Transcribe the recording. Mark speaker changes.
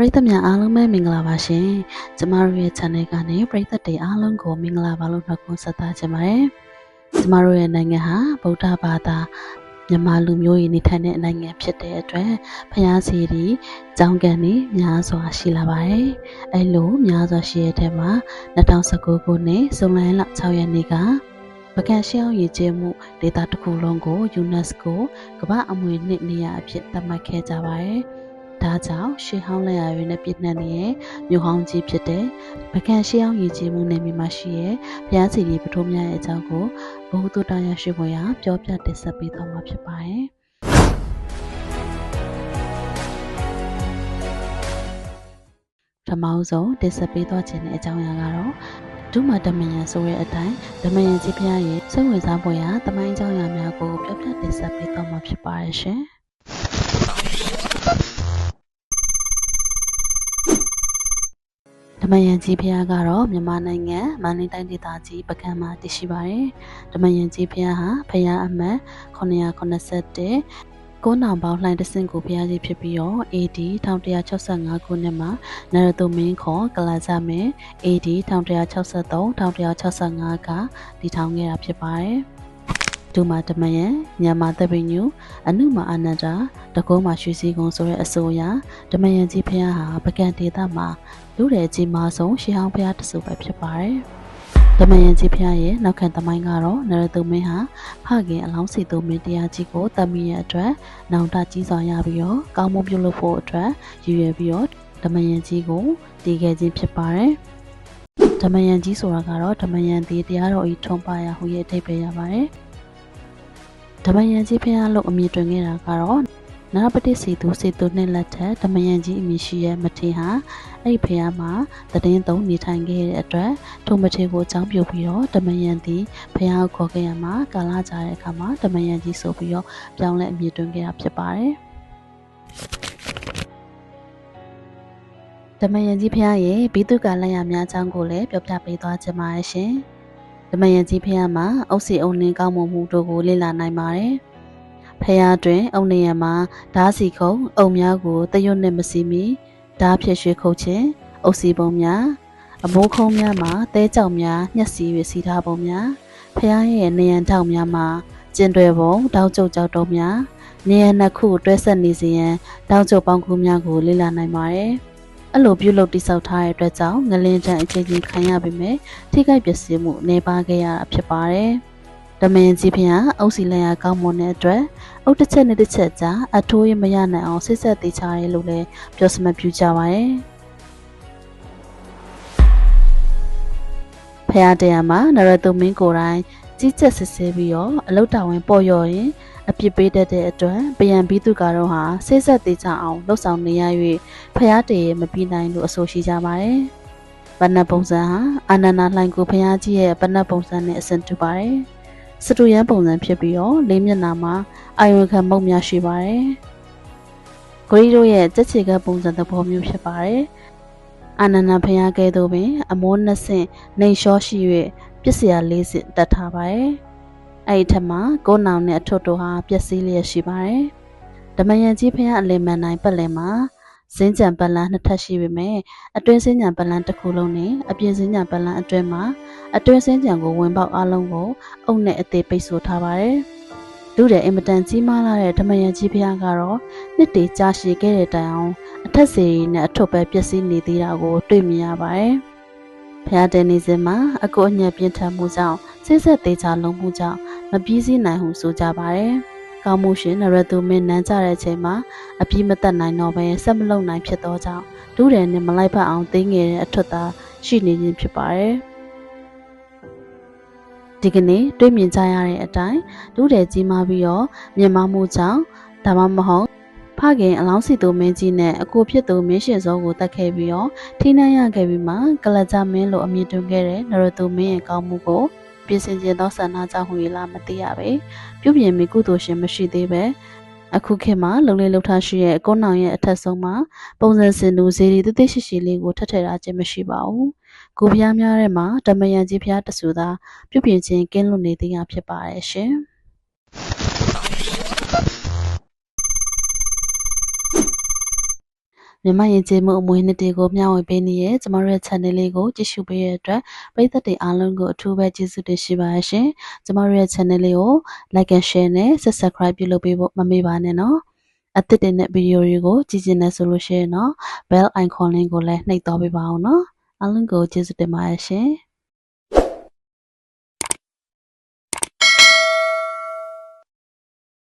Speaker 1: ပရိသတ်များအားလုံးပဲမင်္ဂလာပါရှင်ကျမတို့ရဲ့ channel ကနေပရိသတ်တွေအားလုံးကိုမင်္ဂလာပါလို့နှုတ်ခွန်းဆက်သချင်ပါတယ်ကျမတို့ရဲ့နိုင်ငံဟာဗုဒ္ဓဘာသာမြန်မာလူမျိုးရေးနေထိုင်တဲ့နိုင်ငံဖြစ်တဲ့အတွက်ဖျားစီတီကြောင်းကန်နေများစွာရှိလာပါတယ်အဲလိုများစွာရှိတဲ့ထဲမှာ2019ခုနှစ်ဇွန်လလ6ရက်နေ့ကပကံရှောင်းရည်ကျဲမှုဒေတာတစ်ခုလုံးကို UNESCO ကမ္ဘာအမွေနှစ်နေရာအဖြစ်သတ်မှတ်ခဲ့ကြပါတယ်။ ဒါကြောင့်ရှေးဟောင်းလက်ရာတွေနဲ့ပြည့်နှက်နေတဲ့မြို့ဟောင်းကြီးဖြစ်တဲ့ပကံရှေးဟောင်းရည်ကြီးမှုနယ်မြေမှာရှိတဲ့ဘုရားစီရီပထိုးများရဲ့အကြောင်းကိုဘုဟုတုတရရှိဖို့ရပြောပြတင်ဆက်ပေးသွားမှာဖြစ်ပါတယ်။ပထမဆုံးတင်ဆက်ပေးသွားခြင်းတဲ့အကြောင်းအရာကတော့ဒုမာဓမယံဆိုတဲ့အတိုင်းဓမယံကြီးဖျားရဲ့စိတ်ဝင်စားဖွယ်ရာတမိုင်းကြောင်းရာများကိုပြောပြတင်ဆက်ပေးသွားမှာဖြစ်ပါရဲ့ရှင်။ ဓမယန်ကြီးဖျားကတော့မြန်မာနိုင်ငံမန္တလေးတိုင်းဒေသကြီးပကံမှာတည်ရှိပါတယ်။ဓမယန်ကြီးဖျားဟာဖျားအမှတ်981ကိုးနောင်ပေါင်းလှိုင်းတဆင့်ကိုဖျားကြီးဖြစ်ပြီးတော့ AD 1165ခုနှစ်မှာနရတုမင်းခေါ်ကလာဇမင်း AD 1163 1165ကတည်ထောင်ခဲ့တာဖြစ်ပါတယ်။ဒုမာတမယံမြန်မာသပိညူအနုမအာနန္ဒာတကုံးမှာရွှေစည်းကုံဆိုတဲ့အဆိုအရဓမယံကြီးဖျားဟာပကံဒေသမှာ လူတဲ့ကြီးမားဆုံးရှေးဟောင်းဖျားတဆူပဲဖြစ်ပါတယ်ဓမ္မယန်ကြီးဖျားရဲ့နောက်ခံသမိုင်းကတော့နရတုမင်းဟာဖခင်အလောင်းစီသူမင်းတရားကြီးကိုတတ်မိရဲ့အတွက်နောင်တကြီးစွာရပြီးတော့ကောင်းမွန်ပြုလုပ်ဖို့အတွက်ရည်ရွယ်ပြီးတော့ဓမ္မယန်ကြီးကိုတည်ခဲ့ခြင်းဖြစ်ပါတယ်ဓမ္မယန်ကြီးဆိုတာကတော့ဓမ္မယန်ဒီတရားတော်ဤထွန်းပါရဟူရဲ့အဓိပ္ပာယ်ရပါတယ်ဓမ္မယန်ကြီးဖျားလို့အမည်တွင်ခဲ့တာကတော့ နရပတိစီသူစီသူနှစ်လက်ထက်ဓမ္မယန်ကြီးအမည်ရှိရဲ့မထေဟာအဲ့ဒီဖျားမှာတည်င်းသုံးနေထိုင်ခဲ့တဲ့အတွက်ထိုမထေကိုအကြောင်းပြုပြီးတော့ဓမ္မယန်သည်ဖျားကိုခေါ်ခဲ့ရမှာကာလကြာတဲ့အခါမှာဓမ္မယန်ကြီးဆိုပြီးတော့ပြောင်းလဲအမည်တွင်ခဲ့တာဖြစ်ပါတယ်ဓမ္မယန်ကြီးဖျားရဲ့ဘိတုကလက်ရများအကြောင်းကိုလည်းပြောပြပေးသွားခြင်းပါရှင်။ဓမယန်ကြီးဖះမှာအုပ်စီအုံနှင်းကောင်းမွန်မှုတို့ကိုလေ့လာနိုင်ပါတယ်။ ဖះတွင် အုံနေရမှာဓာစီခုံအုံများကိုတရွတ်နဲ့မစီမီဓာဖြစ်ရွှေခုတ်ခြင်းအုပ်စီပုံများအမိုးခုံးများမှာတဲကြောင်များညှက်စီ၍စီထားပုံများဖះရဲ့နေရန်ထောက်များမှာကျင်တွယ်ပုံတောက်ကျုပ်ကြောက်တုံးများနေရန်နှစ်ခုတွဲဆက်နေစေရန်တောက်ကျုပ်ပေါင်းကူများကိုလေ့လာနိုင်ပါတယ်။အဲ့လိုပြုလုပ်တိစောက်ထားတဲ့အတွက်ကြောင့်ငလင်းတန်အခြေချင်းခံရပေမဲ့ထိခိုက်ပျက်စီးမှုနေပါခဲ့ရတာဖြစ်ပါတယ်။ တမင်ကြီးဖျားအုပ်စီလက်ရကောင်းမွန်တဲ့အတွက်အုတ်တစ်ချက်နဲ့တစ်ချက်ကြားအထိုးရမရနိုင်အောင်ဆစ်ဆက်သေးချရဲလို့လည်းပြောစမပြကြပါရဲ့။ဖះတရားမှာနရတုမင်းကိုယ်တိုင်ကြီးကျက်စစ်ဆေးပြီးတော့အလုတ်တော်ဝင်ပေါ်ရော်ရင်အပြစ်ပေးတတ်တဲ့အတွက်ပယံဘီသူကတော့ဟာစိတ်ဆက်သေးချအောင်လှုပ်ဆောင်နေရ၍ဖျားတရေမပြီးနိုင်လို့အဆိုရှိကြပါတယ်။ပနတ်ပုံစံဟာအာနန္ဒလှိုင်ကိုဖျားကြီးရဲ့ပနတ်ပုံစံနဲ့အဆင်တူပါတယ်။ စတူရန်ပုံစံဖြစ်ပြီးတော့လေးမျက်နှာမှာအာယုံခံမုတ်များရှိပါတယ်။ဂရီတို့ရဲ့ကြက်ချေကပုံစံသဘောမျိုးဖြစ်ပါတယ်။အာနန္ဒဖျားကဲသို့ပင် အမိုးနှစ်ဆင့်နှိမ်လျှောရှိ၍ပစ္စယလေးဆင့်တတ်ထားပါတယ်။အဲ့ဒီထက်မှာကိုးနောင်နဲ့အထွတ်တို့ဟာပျက်စီးလျက်ရှိပါတယ်။ဓမယန်ကြီးဖះအလင်မန်နိုင်ပတ်လည်မှာ စင်းကြံပလန်နှစ်ထပ်ရှိပေမဲ့အတွင်းစင်းကြံပလန်တစ်ခုလုံးနဲ့အပြင်စင်းကြံပလန်အတွင်းမှာအတွင်းစင်းကြံကိုဝင်ပေါက်အလုံးကိုအုပ်နဲ့အသေးပိတ်ဆို့ထားပါတယ်။လူတဲ့အင်မတန်ကြီးမားလာတဲ့ဓမယန်ကြီးဖះကတော့နှစ်တေကြာရှည်ခဲ့တဲ့တိုင်အောင်အထက်စီနဲ့အထွတ်ပဲပျက်စီးနေသေးတာကိုတွေ့မြင်ရပါတယ်။ဖះတဲ့နေစဉ်မှာအကိုအညက်ပြင်းထန်မှုကြောင့်စိတ်ဆက်သေးချလုံးမှုကြောင့်မပြီးစည်းနိုင်ဟုဆိုကြပါတယ်။ ကောင်းမှုရှင်နရတုမင်းနန်းကြတဲ့အချိန်မှာအပြည့်မသက်နိုင်တော့ဘဲဆက်မလုံနိုင်ဖြစ်သောကြောင့်ဒုတယ်နဲ့မလိုက်ဖက်အောင်သိငယ်တဲ့အထွတ်သားရှိနေခြင်းဖြစ်ပါတယ်။ဒီကနေ့တွေ့မြင်ကြရတဲ့အတိုင်းဒုတယ်ကြီးမားပြီးတော့မြင်မမှုကြောင့်ဒါမှမဟုတ်ဖခင်အလောင်းစီသူမင်းကြီးနဲ့အကိုဖြစ်သူမင်းရှင်စောကိုတတ်ခဲ့ပြီးတော့ထိနှံ့ရခဲ့ပြီးမှကလကြမင်းလိုအမည်တွင်ခဲ့တဲ့နရတုမင်းရဲ့ကောင်းမှုကို ပြင်ဆင်ခြင်းသောဆန္ဒကြောင့်ဟူ၍လားမသိရပဲပြုပြင်မိကုသိုလ်ရှင်မရှိသေးပဲအခုခေတ်မှာလုံလေးလှုပ်ထားရှိရဲ့အကုန်းနောင်ရဲ့အထက်ဆုံးမှာပုံစံစင်တူဇေဒီတသိရှိရှိလေးကိုထပ်ထည့်ထားခြင်းမရှိပါဘူးကိုဖျားများထဲမှာဓမ္မယန်ကြီးဖျားတဆူသာပြုပြင်ခြင်းကင်းလွတ်နေသေးတာဖြစ်ပါရဲ့ရှင် မြန်မာယဉ်ကျေးမှုအမွေနှစ်တွေကိုမျှဝေပေးနေတဲ့ကျမတို့ရဲ့ channel လေးကိုကြည့်ရှုပေးတဲ့အတွက်ပရိသတ်တွေအားလုံးကိုအထူးပဲကျေးဇူးတင်ရှိပါရှင်။ကျမတို့ရဲ့ channel လေးကို like and share နဲ့ subscribe ပြုလုပ်ပေးဖို့မမေ့ပါနဲ့နော်။အသစ်တင်တဲ့ဗီဒီယိုတွေကိုကြည့်ချင်တယ်ဆိုလို့ရှိရင်တော့ bell icon လေးကိုလည်းနှိပ်တော့ပေးပါအောင်နော်။အားလုံးကိုကျေးဇူးတင်ပါတယ်ရှင်။